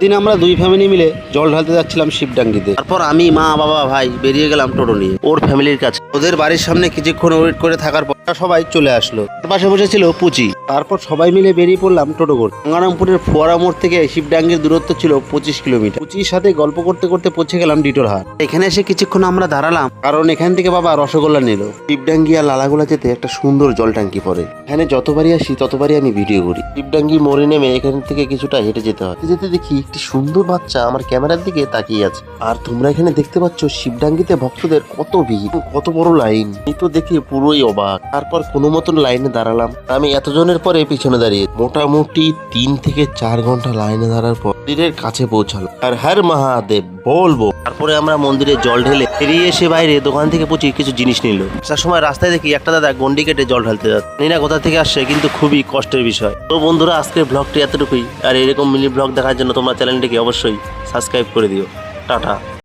দিন আমরা দুই ফ্যামিলি মিলে জল ঢালতে যাচ্ছিলাম শিবডাঙ্গিতে। তারপর আমি, মা, বাবা, ভাই বেরিয়ে গেলাম টোটো নিয়ে। ওর ফ্যামিলির কাছে। ওদের বাড়ির সামনে কিছুক্ষণ ওয়েট করে থাকার পর সবাই চলে আসলো। তার পাশে বসেছিল পুচি তারপর সবাই মিলে বেরিয়ে পড়লাম টোটো করে গঙ্গারামপুরের ফোয়ারা মোড় থেকে শিবডাঙ্গির দূরত্ব ছিল পঁচিশ কিলোমিটার। পুচির সাথে গল্প করতে করতে পৌঁছে গেলাম ডিটোর হাট। এখানে এসে কিছুক্ষণ আমরা দাঁড়ালাম, কারণ এখান থেকে বাবা রসগোল্লা নিল। শিবডাঙ্গি আর লালাগোলা যেতে একটা সুন্দর জল ট্যাঙ্কি পড়ে। এখানে যতবারই আসি, ততবারই আমি ভিডিও করি। শিবডাঙ্গি মোড়ে নেমে এখান থেকে কিছুটা হেঁটে যেতে হয়। যেতে দেখি একটি সুন্দর বাচ্চা আমার ক্যামেরার দিকে তাকিয়ে আছে। আর তোমরা এখানে দেখতে পাচ্ছ শিবডাঙ্গিতে ভক্তদের কত ভিড়, কত বড় লাইন। এই তো দেখে পুরোই অবাক। তারপর কোনো মতন লাইনে দাঁড়ালাম। আমি এতজনের পরে পিছনে দাঁড়িয়ে মোটামুটি তিন থেকে চার ঘণ্টা লাইনে দাঁড়ার পর মন্দিরের কাছে পৌঁছালো আর হর মহাদেব বলব তারপরে আমরা মন্দিরে জল ঢেলে বেরিয়ে এসে বাইরে দোকান থেকে পুচি কিছু জিনিস নিল। আসার সময় রাস্তায় দেখি একটা দাদা গন্ডি কেটে জল ঢালতে যাচ্ছে। জানি না কোথা থেকে আসছে, কিন্তু খুবই কষ্টের বিষয়। তো বন্ধুরা, আজকের ব্লগটি এতটুকুই। আর এরকম মিনি ব্লগ দেখার জন্য তোমরা চ্যানেলটিকে অবশ্যই সাবস্ক্রাইব করে দিও। টাটা।